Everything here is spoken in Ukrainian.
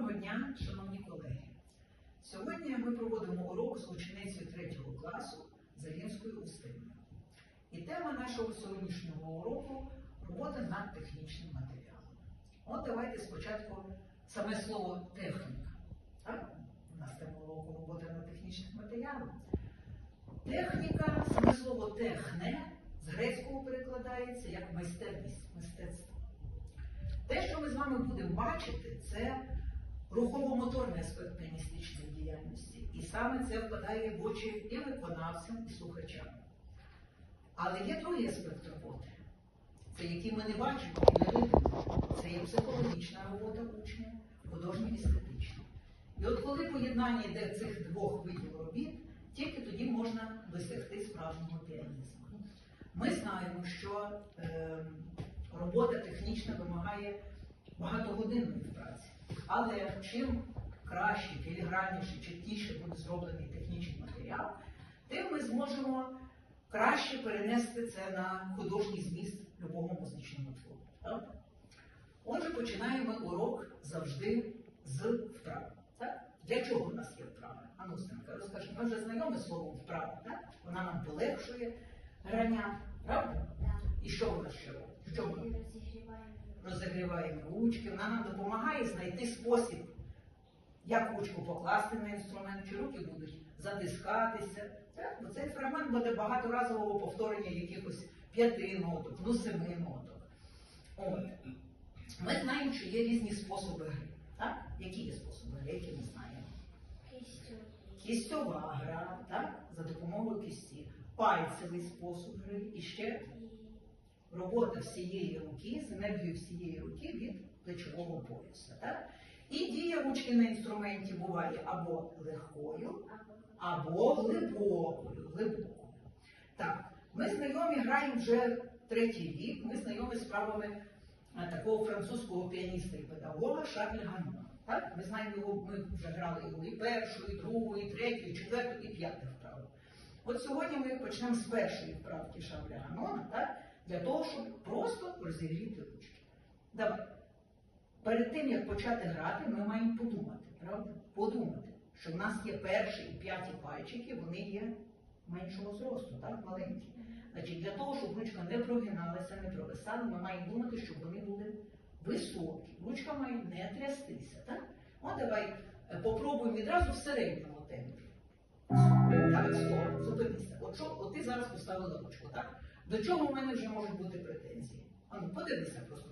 Доброго дня, шановні колеги. Сьогодні ми проводимо урок з ученицею 3 класу Залінською Устиною. І тема нашого сьогоднішнього уроку робота над технічним матеріалом. От давайте спочатку саме слово техніка. Так? У нас тема уроку робота над технічним матеріалом. Техніка, саме слово техне з грецького перекладається як майстерність, мистецтво. Те, що ми з вами будемо бачити, це рухово-моторний аспект піаністичної діяльності. І саме це впадає в очі і виконавцям, і слухачам. Але є другий аспект роботи, це який ми не бачимо і не видимо. Це є психологічна робота учня, художня і естетична. І от коли поєднання йде цих двох видів робіт, тільки тоді можна досягти справжнього піанізму. Ми знаємо, що е, робота технічна вимагає багатогодинної праці. Але чим краще, філігранніше, чіткіше буде зроблений технічний матеріал, тим ми зможемо краще перенести це на художній зміст любого музичного твору. Так? Отже, починаємо урок завжди з вправи. Так? Для чого в нас є вправа? Ану, Стенка, розкажи, ми вже знайомі словом вправа, так? Вона нам полегшує грання, правда? І що вона ще робить? Вона? Розігріваємо ручки, вона нам допомагає знайти спосіб, як ручку покласти на інструмент, чи руки будуть затискатися. Так? Бо цей фрагмент буде багаторазового повторення якихось п'яти ноток, ну семи ноток. От. Ми знаємо, що є різні способи гри. Так? Які є способи гри, які ми знаємо? Кістьова гра, так? за допомогою кісті, пальцевий спосіб гри і ще робота всієї руки, з енергією всієї руки від плечового пояса. Так? І дія ручки на інструменті буває або легкою, або глибокою. глибокою. Так, ми знайомі граємо вже третій рік, ми знайомі з правами е, такого французького піаніста і педагога Шарлі Ганона. Так? Ми знаємо його, ми вже грали його і першу, і другу, і третю, і четверту, і п'яту вправу. От сьогодні ми почнемо з першої вправки Шарля Ганона, так? Для того, щоб просто розігріти ручки. Давай. Перед тим, як почати грати, ми маємо подумати, правда? Подумати, що в нас є перші і п'яті пальчики, вони є меншого зросту, так, маленькі. Значить, для того, щоб ручка не прогиналася, не провисала, ми маємо думати, щоб вони були високі. Ручка має не трястися. Так? От давай е, попробуємо відразу в середньому темпі. Так, стоп, зупинися. От, що, от ти зараз поставила ручку, так? До чого в мене вже можуть бути претензії? А ну, подивися просто.